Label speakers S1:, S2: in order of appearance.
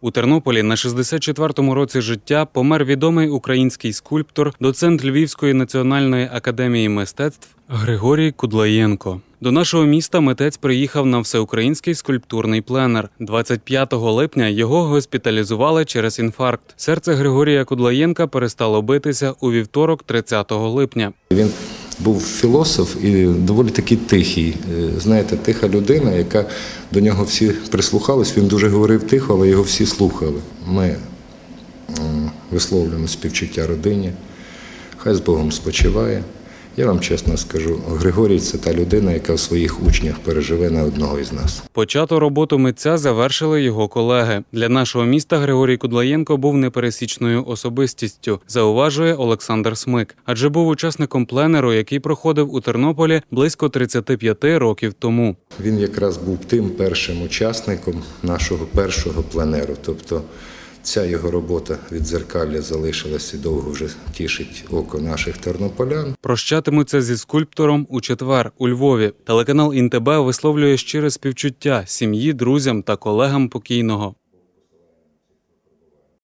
S1: У Тернополі на 64-му році життя помер відомий український скульптор, доцент Львівської національної академії мистецтв Григорій Кудлаєнко. До нашого міста митець приїхав на всеукраїнський скульптурний пленер. 25 липня його госпіталізували через інфаркт. Серце Григорія Кудлаєнка перестало битися у вівторок, 30 липня.
S2: Він був філософ і доволі таки тихий. Е, Знаєте, тиха людина, яка до нього всі прислухались. Він дуже говорив тихо, але його всі слухали. Ми висловлюємо співчуття родині. Хай з Богом спочиває. Я вам чесно скажу, Григорій це та людина, яка в своїх учнях переживе на одного із нас.
S1: Почату роботу митця завершили його колеги. Для нашого міста Григорій Кудлаєнко був непересічною особистістю, зауважує Олександр Смик, адже був учасником пленеру, який проходив у Тернополі близько 35 років тому.
S2: Він якраз був тим першим учасником нашого першого пленеру. Тобто ця його робота від зеркалля залишилась і довго вже тішить око наших тернополян.
S1: Прощатимуться зі скульптором у четвер у Львові. Телеканал Інтебе висловлює щире співчуття сім'ї, друзям та колегам покійного.